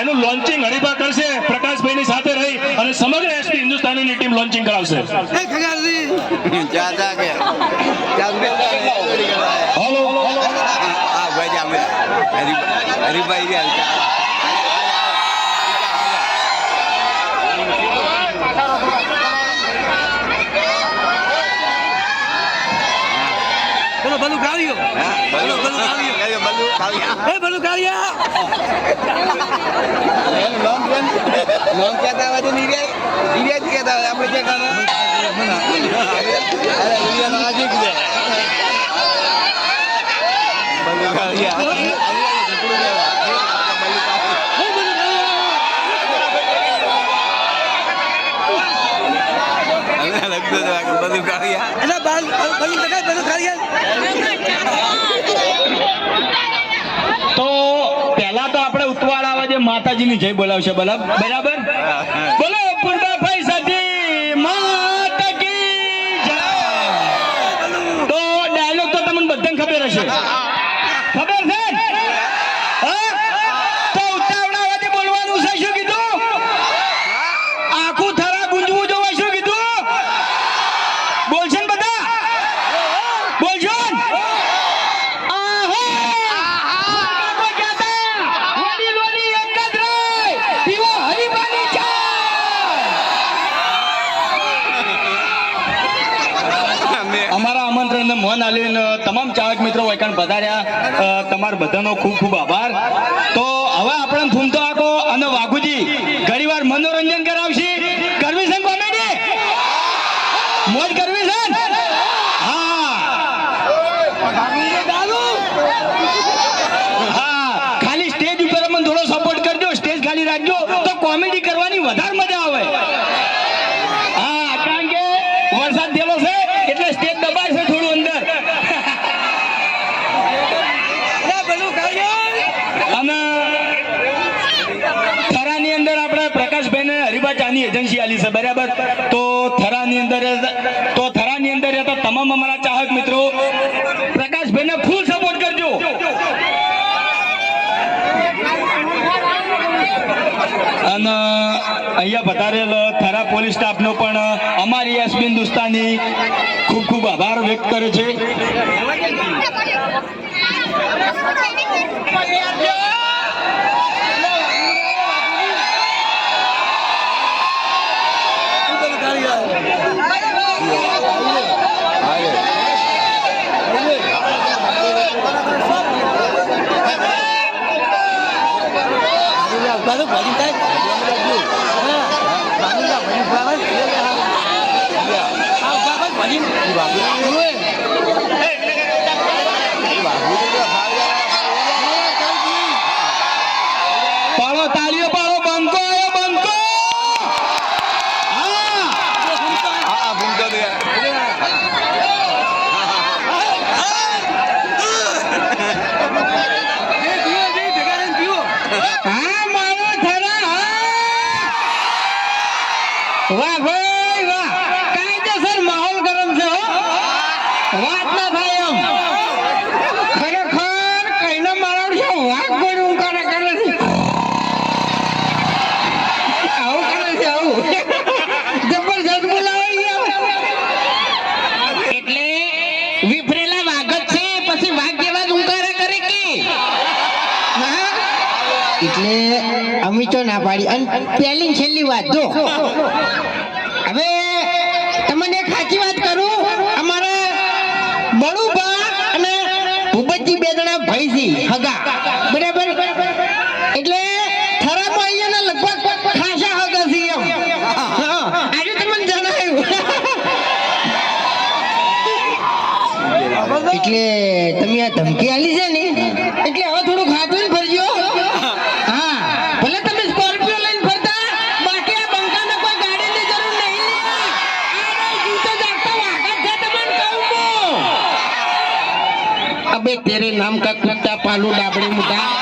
એનું લોન્ચિંગ હરિભા કરશે પ્રકાશભાઈની સાથે રહી અને સમગ્ર એસપી હિન્દુસ્તાનીની ટીમ લોન્ચિંગ કરાવશે. હરીભાઈ બલુ કાળિયો બોલો બલુ કાળિયો એ Balu Kaliya loan loan loan કહેતા હોય તો નિર્યાત નિર્યાત કહેતા હોય આપણે ક્યાં કામ અરે નિર્યાત આજે કીધે બલ્લુ કાળિયા આગળ બલ્લુ એટલે દેખાય બલુ કાળિયા તો પહેલા તો આપણે ઉતવાળ જે માતાજીની જય બોલાવશે બરાબર? બરાબર બોલો પૂર્વાભાઈ સાથે માતા કી જય તો ડાયલોગ તો તમને બધાને ખબર હશે ખબર છે હા? તો ઉતાવળા અવાજે બોલવાનું છે શું કીધું આખું થરા ગુંજવું જોવા શું કીધું બોલશે ને બધા બોલજો ને? આહા! લોકો કહેતા, વડીલોની એક જ રાય, પીવો હરીફાની ચાય. અમે અમારા આમંત્રણને આલીન તમામ ચાહક મિત્રો વૈકાણ પધાર્યા. તમાર બધાનો ખૂબ ખૂબ આભાર. તો હવે આપણે ફૂમતો આપો અને વાઘુજી ઘણીવાર મનોરંજન કરાવશે. કરવી છે કોમેડી? મોજ કરવી છે? હા. ખાલી સ્ટેજ ઉપર થોડો સપોર્ટ કરજો, સ્ટેજ ખાલી રાખજો. તો કોમેડી કરવાની વધારે મજા આવે હા કારણ કે વરસાદ થયેલો છે એટલે સ્ટેજ દબાય છે થોડું અંદર એ બલુ કાળિયા અને થરાની અંદર આપણે પ્રકાશભાઈને હરિભા આલી છે, બરાબર? તો થરાની અંદર તો થરાની અંદર રહેતા તમામ અમારા ચાહક મિત્રો, પ્રકાશભાઈને ફૂલ સપોર્ટ કરજો. અને અહીંયા પધારેલ થરા પોલીસ સ્ટાફનો પણ અમારી એસબી હિન્દુસ્તાની ખૂબ ખૂબ આભાર વ્યક્ત કરે છે. બલુ કાળિયા બાજુ ભાજી થાય હા ભાજી ભાજી ભાજી આ ઊભા ભાજી પાડો તાળીઓ પાડો બંકો આવ્યો બંકો હા હા ભૂમતો તો હા મારો થરા હા વાહ ભાઈ વાહ. કાયદેસર માહોલ ગરમ છે હો. વાત ના થાય એમ ખરેખર કઈને મારા છે વાઘ કોઈ ઉંકારા કરે છે આવું કરે છે આવું જબરજસ્ત બોલાવે એટલે વિફરેલા વાઘ જ છે પછી વાઘ જેવા જ ઉંકારા કરે કે હા એટલે અમે પાડી અને પહેલી છેલ્લી વાત જો. હવે તમને એક સાચી વાત કરું અમારા બળુબા અને ભૂપતજી બે જણા ભાઈ હગા. બરાબર? એટલે થરામાં લગભગ ખાસા હગા છે એમ. આજે તમને જણાવ્યું. એટલે તમે આ ધમકી આલી છે ને એટલે હવે થોડું ખાતું ફરજો હા ભલે તમે સ્કોર્પિયો લઈને ફરતા બાકી આ બંકાને કોઈ ગાડીની જરૂર નહીં આ નહીં જીવતો જાગતો વાઘ જ છે તમને કહું હું. અબે તેરે નામ કા કુત્તા પાલુ ડાબડી મુઢા.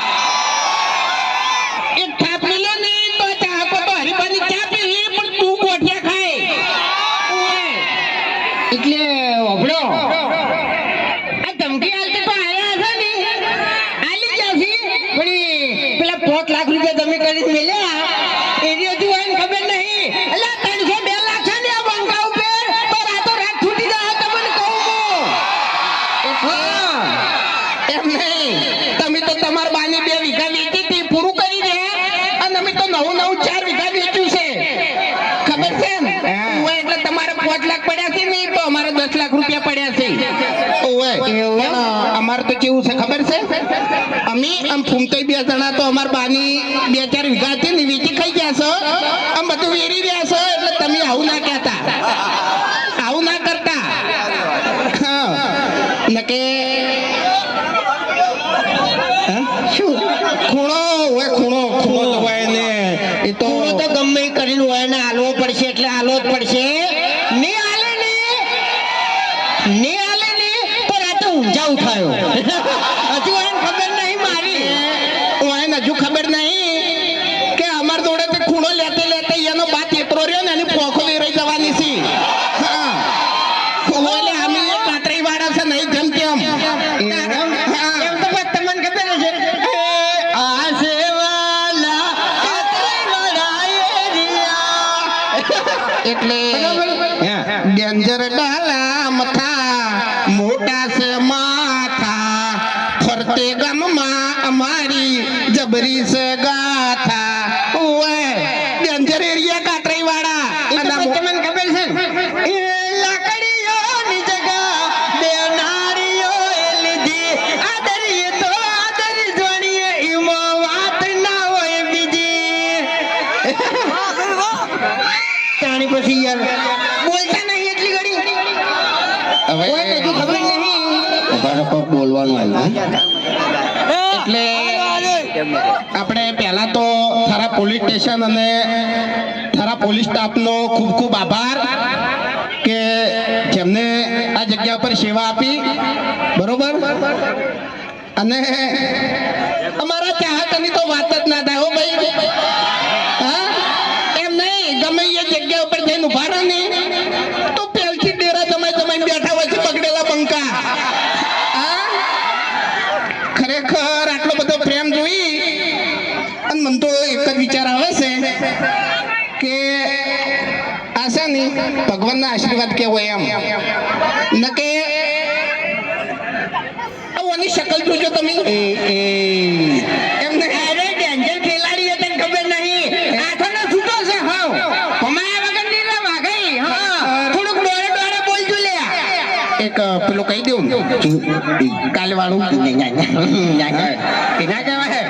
એક મિલો તો ગોઠિયા ખાય. એટલે ઓભળો. આ ધમકી આલતી તો આયા છે ને. આલી ગયા છે પણ પેલા પોત લાખ રૂપિયા તમે કરી છે અમે આમ ફૂમતા બે જણા તો અમાર બાની બે ચાર વીઘા છે ને વેચી ખાઈ ગયા છો. આમ બધું વેરી રહ્યા છો એટલે તમે આવું ના કહેતા. આવું ના કરતા. હા. નકે ડાલા મથા મોટા છે માથા. ફરતે ગામમાં અમારી જબરી છે ગાથા પોલીસ સ્ટેશન અને થારા પોલીસ સ્ટાફનો ખૂબ ખૂબ આભાર કે જેમને આ જગ્યા પર સેવા આપી, બરોબર? અને અમારા ચાહકની તો વાત જ ના થાય હો ભાઈ. હા? એમ નહીં, ગમે એ જગ્યા ઉપર જઈને ઊભા રહો ને. ભગવાનના આશીર્વાદ કેવો એમ ન કે આની શકલ જોજો તમે એમ નહીં અરે ડેન્જર ખેલાડી તને ખબર નહીં હાથોનો છૂટો છે હાવ કમાયા વગરની રે વાગઈ હા થોડુંક ડોળે ડોળે બોલજો લે એક પેલું કહી દઉં કાલે વાળું ના કહેવાય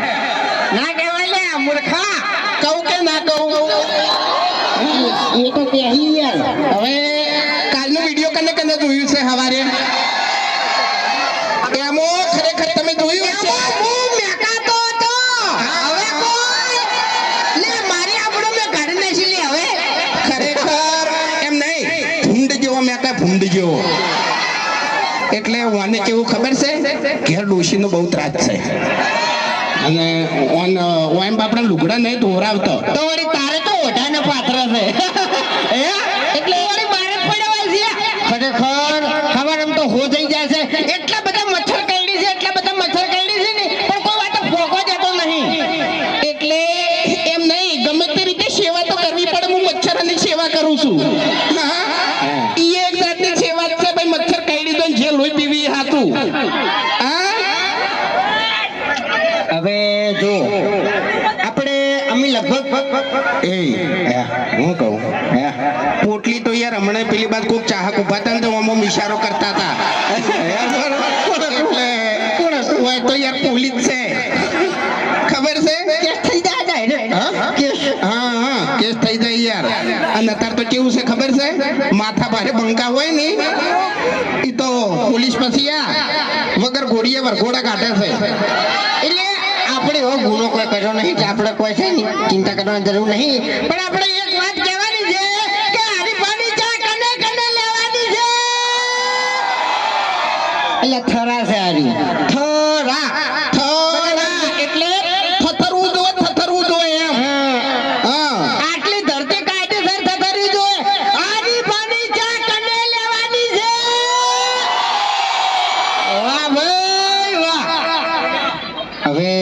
ના કહેવાય લે મૂર્ખા કહું કે ના કહું તો યાર હવે કાલનો વીડિયો કને કને જોયું છે હવારે એમો ખરેખર તમે જોયું છે હું મેકાતો હતો. હવે કોઈ? લે મારી મેં ઘર નથી હવે. ખરેખર એમ નહીં ભૂંડ જેવો મેં કઈ ભૂંડ જેવો. એટલે મને કેવું ખબર છે? ઘેર ડોશીનો બહુ ત્રાસ છે. અને ઓન એમ બાપડા લુગડા નહીં ધોરાવતો તો તારે તો ઓઢાને પાત્ર છે હે? એટલે વળી બારે જ પડ્યો હોય છે ખરેખર ખબર એમ તો હો થઈ જાય છે એટલા બધા મચ્છર કરડી છે એટલા બધા મચ્છર કરડી છે ને પણ કોઈ વાતે ભોગો જતો નહીં એટલે એમ નહીં ગમે તે રીતે સેવા તો કરવી પડે હું મચ્છરની સેવા કરું છું હા ઈ એક જાતની સેવા જ છે ભાઈ મચ્છર કાઢી દો ને જે લોહી પીવી એ હાથું હા હવે જો આપણે અમે લગભગ એ હું કહું પોટલી તો યાર હમણાં પેલી બાદ કોક ચાહક ઊભા હતા ને તો આમાં ઇશારો કરતા હતા એટલે હોય તો યાર પોલીસ છે ખબર છે કેસ થઈ જાય ને હા? હા હા કેસ થઈ જાય યાર અને અત્યારે તો કેવું છે ખબર છે માથા ભારે બંકા હોય ને એ તો પોલીસ પછી આ વગર ઘોડીએ વરઘોડા કાઢે છે એટલે આપણે એવો ગુનો કોઈ કર્યો નહીં એટલે આપણે કોઈ છે ને ચિંતા કરવાની જરૂર નહીં પણ આપણે વાહ ભાઈ હવે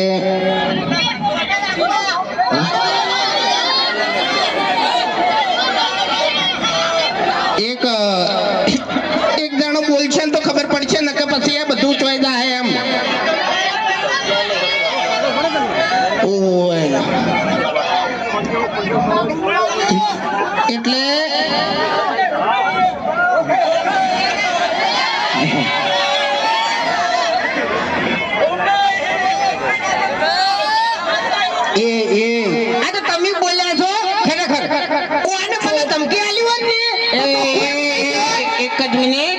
એ આ તો તમે બોલ્યા છો ખરેખર ઓને મને ધમકી આલી હોત ને એ, એ, એ,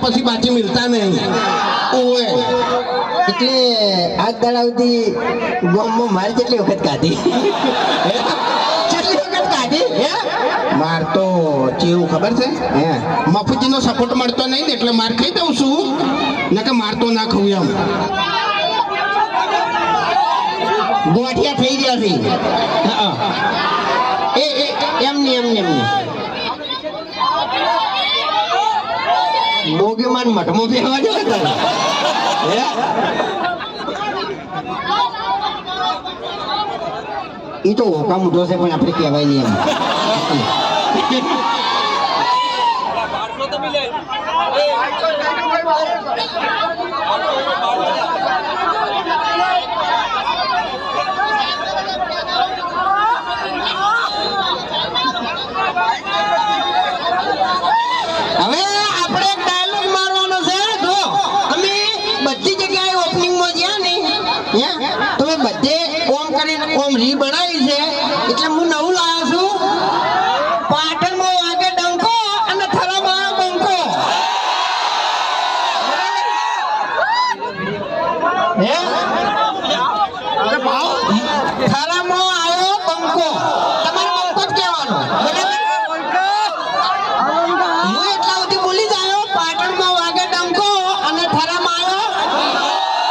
બગડ્યા પછી પાછી મિલતા નહીં. ઓવે. એટલે આજ દાડાવથી ગામમાં મારી કેટલી વખત કાઢી? કેટલી વખત કાઢી? હે? માર તો ખબર છે? હે? મફુજીનો સપોર્ટ મળતો નહીં ને એટલે માર ખાઈ દઉં છું. ને કે મારતો ના ખવું એમ. ગોઠિયા થઈ ગયા છે. હા. એમ નહીં એમ નહીં એમ નહીં મઠમો બેહવા જો તને એ તો ઓકા મૂઠો છે, પણ આપણે કહેવાય નહીં એમ હવે આપણે એક ડાયલોગ મારવાનો છે જો અમે બધી જગ્યાએ ઓપનિંગમાં ગયા ને હે તો મેં બધે ઓમ કરીને ઓમ રી બનાવી છે એટલે હું નવું લાવ્યો છું પાટણમાં વાગે ડંકો અને થરામાં બંકો હે થરામાં આવ્યો બંકો તમારે બંકો જ કહેવાનો બરાબર હું એટલા સુધી બોલી જાયો પાટણમાં વાગે ડંકો અને થરામાં આવ્યો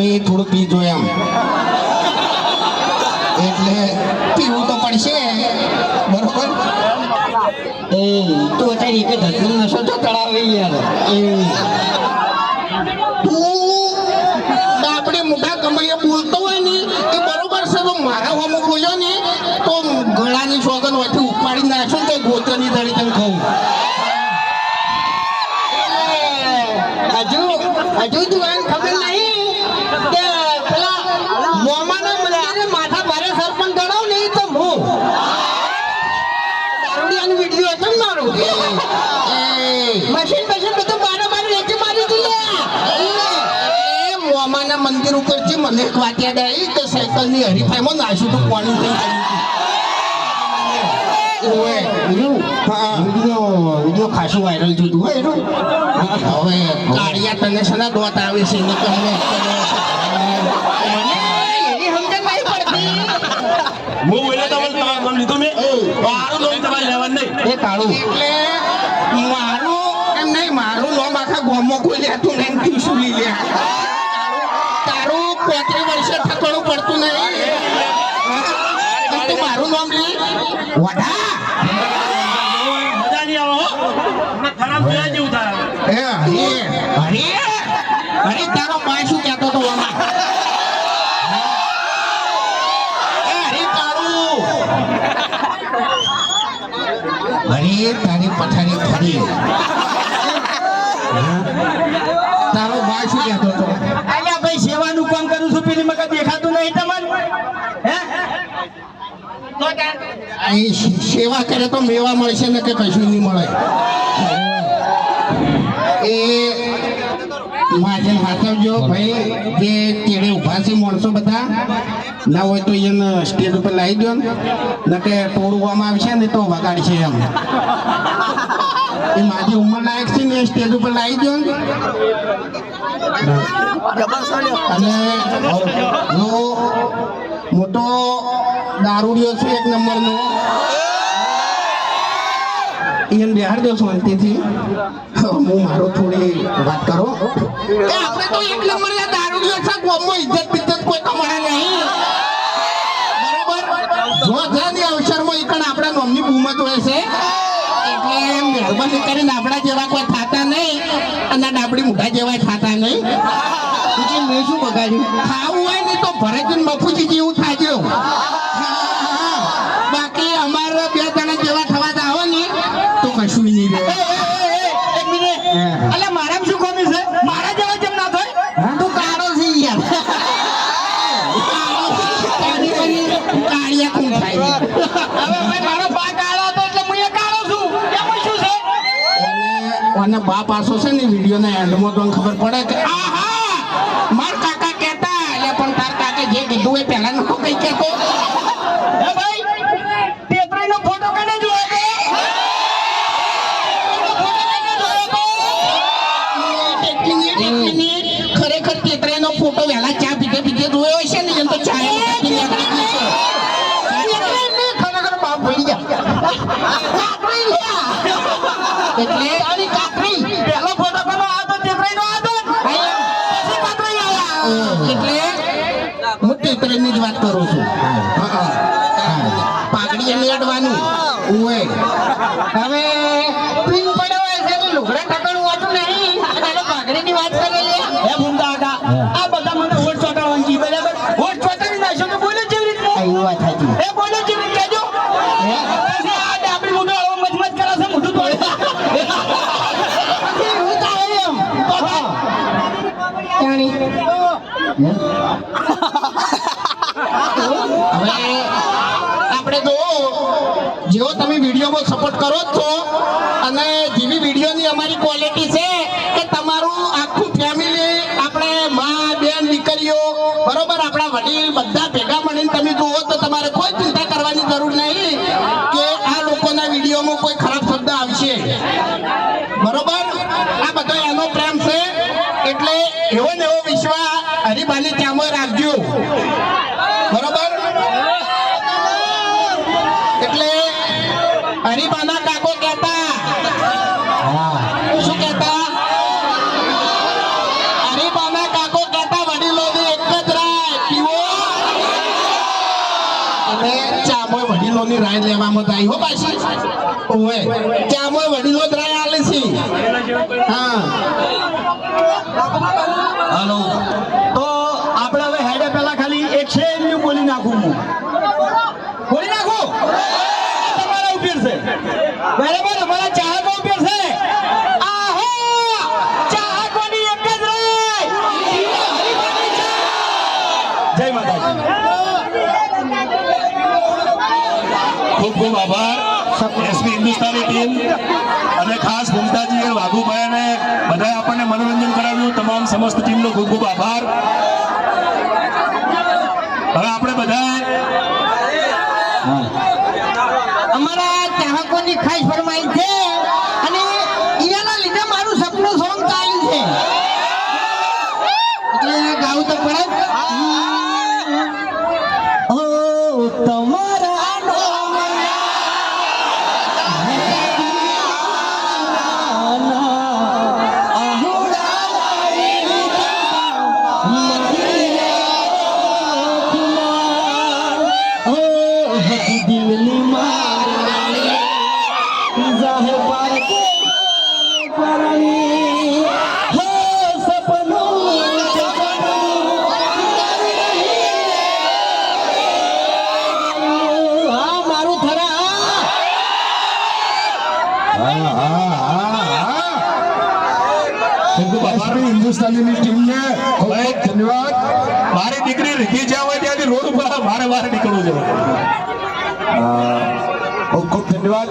તમે થોડું પીજો એમ. એટલે પીવું તો પડશે. બરોબર? એ તું અત્યારે એક ધંધો નશો તો તળાવે યાર. તું આપણે મોટા કમળીએ બોલતો હોય ને એ બરોબર છે તો મારા હોમો બોલ્યો ને તો ગળાની સોગન હોયથી ઉપાડી નાખશું તો ગોત્રની દળી તને કહું. હજુ હજુ તું એમ ખબર નહીં કે પેલા મોમાના મંદિરે માથા ભારે સરપંચ ગણાવ નહીં તો હું દારૂડિયાનો વીડિયો હતો ને મારો એ મશીન મશીન બધું બારે બારે રેતી મારી દીધું એ મોમાના મંદિર ઉપરથી મને એક યાદ આવી કે સાયકલની હરીફાઈમાં તું પાણી થઈ ગયું ખાસું વાયરલ થયું હતું હોય હવે કાળિયા તને શેના દોત આવે છે એને હું બોલ્યો તમારું તમારું નામ લીધું મેં. મારું નામ તમારે લેવાનું નહીં. એ કાળું. એટલે મારું એમ નહીં મારું નામ આખા ગામમાં કોઈ લેતું નહીં તું શું લઈ લે. પોત્રી વર્ષે ઠકણું પડતું નહીં. તું મારું નામ લે. વડા મજા નહીં આવો ખરાબ જોયા જેવું હરી હરી હરી તારો માય શું કહેતો તો આમાં? હરી તારું. તારી પથારી ફરી. તારો ભાઈ શું કહેતો તો અલ્યા ભાઈ સેવાનું કામ કરું છું પેલી મગર દેખાતું નહીં તમને હે અહીં સેવા કરે તો મેવા મળશે, ને કે કશું નહીં મળે. એ માજન હાથવજો ભાઈ, જે તેડે ઊભા છે માણસો બધા. ના હોય તો એને સ્ટેજ ઉપર લાવી દો ને. કે ટોળવામાં આવશે ને તો વગાડશે એમ. એ મારી ઉંમર લાયક છે ને સ્ટેજ ઉપર લાવી દો ને. અને મોટો દારૂડિયો છે એક નંબરનો એને બિહાર દો શાંતિથી હું મારો થોડી વાત કરો. આપણે તો એક નંબર ના દારૂડિયો છે ગોમમાં ઇજ્જત બિજ્જત કોઈ તમારે નહીં. બરોબર? જો જાની અવસરમાં એકણ આપણા નોમની બૂમત હોય છે, એટલે મહેરબાની કરીને આપણા જેવા કોઈ થાતા નહીં અને ડાબડી મોઢા જેવા થાતા નહીં. પછી મેં શું બગાડ્યું? ખાવું હોય ને તો ભરતજી મફુજી જેવું થાજો બાકી અમારે બે જણા જેવા થવા જાઓ ને તો કશું નહીં રહે એક મિનિટ અલ્યા મારામાં શું ખામી છે મારા જેવા જેમ ના થાય તું કાળો છે યાર કાળી બની કાળિયા કોણ થાય હવે ભાઈ મારો બા કાળો હતો એટલે હું એ કાળો છું એમાં શું છે અને બા પાસો છે ને, વિડીયોના એન્ડમાં તો ખબર પડે કે, આહા! માર કાકા કહેતા એટલે પણ તાર કાકે જે કીધું એ પહેલા નો કહી કહેતો. સપોર્ટ કરો જ છો. અને જેવી વિડીયોની અમારી ક્વોલિટી છે કે તમારું આખું ફેમિલી આપણે મા, બેન, દીકરીઓ, બરોબર, આપણા વડીલ બધા ભેગા મળીને તમે જુઓ તો તમારે કોઈ ચિંતા કરવાની જરૂર નહીં કે આ લોકોના વિડીયોમાં કોઈ ખરાબ શબ્દ આવશે. બરોબર? આ બધો એનો પ્રેમ છે. એટલે એવો ને એવો વિશ્વાસ હરિભાની ત્યાં રાખજો બરોબર એટલે હરિબાના કાકો કહેતા શું કહેતા હરિબાના કાકો કહેતા વડીલોની એક જ રાય પીવો અને વડીલોની રાય લેવામાં આવી હો પાછી. ઓવે ચામોય વડીલો જ રાય આલે છે. હા. હાલો. તો આપણે હવે હેડે પહેલા ખાલી એક છે એમનું બોલી નાખું હું. બોલી નાખું? તમારા ઉપર છે. બરાબર, અમારા ચાહકો ઉપર છે આહો ચાહકોની એક જ રાય જય માતાજી ખૂબ ખૂબ આભાર એસપી હિન્દુસ્તાની ટીમ અને ખાસ ભૂમતાજીએ વાઘુભાઈ અને બધાએ આપણને મનોરંજન કરાવ્યું તમામ સમસ્ત ટીમનો ખૂબ ખૂબ આભાર. હવે આપણે બધા અમારા ચાહકોની ખાસ ફરમાઈશ છે અને એના લીધે મારું સપનું સોંગ ચાલ્યું છે. એટલે ગાવું તો પડે હિન્દુસ્તાનીની ટીમને ખૂબ ધન્યવાદ. મારી દીકરી રીતિ જાવા ત્યાંથી રોડ ઉપર મારે મારે નીકળવું છે. ખૂબ ખૂબ ધન્યવાદ.